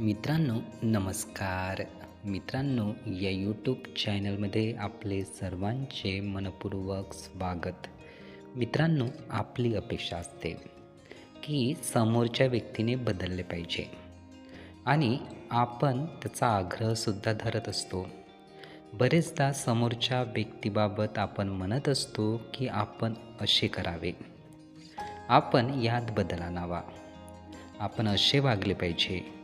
मित्रांनो नमस्कार. मित्रांनो या यूट्यूब चॅनलमध्ये आपले सर्वांचे मनपूर्वक स्वागत. मित्रांनो आपली अपेक्षा असते की समोरच्या व्यक्तीने बदलले पाहिजे. आणि आपण त्याचा आग्रहसुद्धा धरत असतो. बरेचदा समोरच्या व्यक्तीबाबत आपण म्हणत असतो की आपण असे करावे. आपण यात बदल आणावा. आपण असे वागले पाहिजे.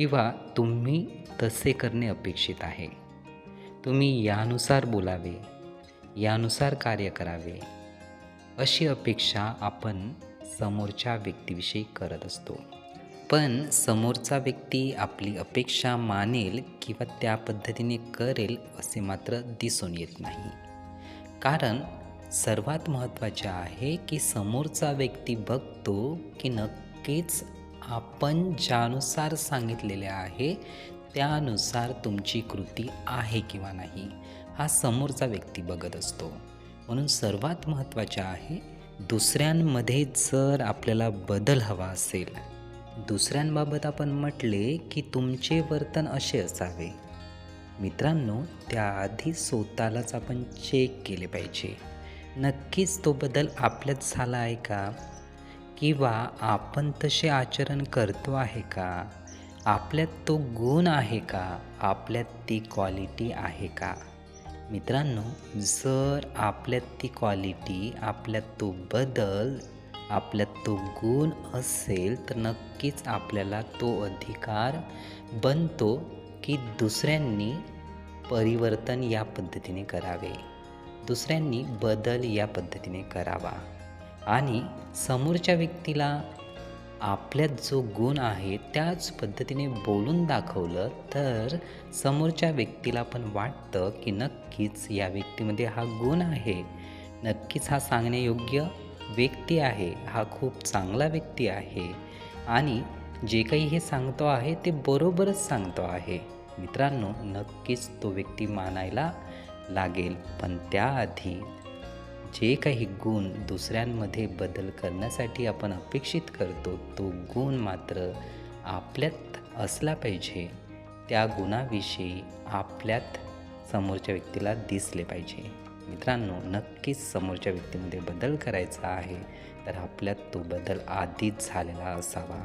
किंवा तुम्ही तसे करणे अपेक्षित आहे. तुम्ही यानुसार बोलावे यानुसार कार्य करावे अशी अपेक्षा आपण समोरच्या व्यक्तीविषयी करत असतो. पण समोरचा व्यक्ती आपली अपेक्षा मानेल किंवा त्या पद्धतीने करेल असे मात्र दिसून येत नाही. कारण सर्वात महत्त्वाचे आहे की समोरचा व्यक्ती बघतो की नक्कीच आपण ज्यानुसार सांगितलेले आहे त्यानुसार तुमची कृती आहे किंवा नाही हा समोरचा व्यक्ती बघत असतो. म्हणून सर्वात महत्त्वाचे आहे दुसऱ्यांमध्ये जर आपल्याला बदल हवा असेल दुसऱ्यांबाबत आपण म्हटले की तुमचे वर्तन असे असावे. मित्रांनो त्याआधी स्वतःलाच आपण चेक केले पाहिजे. नक्कीच तो बदल आपल्यात झाला आहे का? किंवा आपण तसे आचरण करतो आहे का? आपल्यात तो गुण आहे का? आपल्यात ती क्वालिटी आहे का? मित्रांनो जर आपल्यात ती क्वालिटी आपल्यात तो बदल आपल्यात तो गुण असेल तर नक्कीच आपल्याला तो अधिकार बनतो की दुसऱ्यांनी परिवर्तन या पद्धतीने करावे. दुसऱ्यांनी बदल या पद्धतीने करावा. आणि समोरच्या व्यक्तीला आपल्यात जो गुण आहे त्याच पद्धतीने बोलून दाखवलं तर समोरच्या व्यक्तीला पण वाटतं की नक्कीच या व्यक्तीमध्ये हा गुण आहे. नक्कीच हा सांगण्यायोग्य व्यक्ती आहे. हा खूप चांगला व्यक्ती आहे. आणि जे काही हे सांगतो आहे ते बरोबरच सांगतो आहे. मित्रांनो नक्कीच तो व्यक्ती मानायला लागेल. पण त्याआधी जे काही गुण दुसऱ्यांमध्ये बदल करण्यासाठी आपण अपेक्षित करतो तो गुण मात्र आपल्यात असला पाहिजे. त्या गुणाविषयी आपल्यात समोरच्या व्यक्तीला दिसले पाहिजे. मित्रांनो नक्कीच समोरच्या व्यक्तीमध्ये बदल करायचा आहे तर आपल्यात तो बदल आधीच झालेला असावा.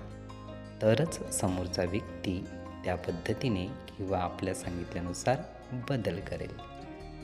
तरच समोरचा व्यक्ती त्या पद्धतीने किंवा आपल्या सांगितल्यानुसार बदल करेल.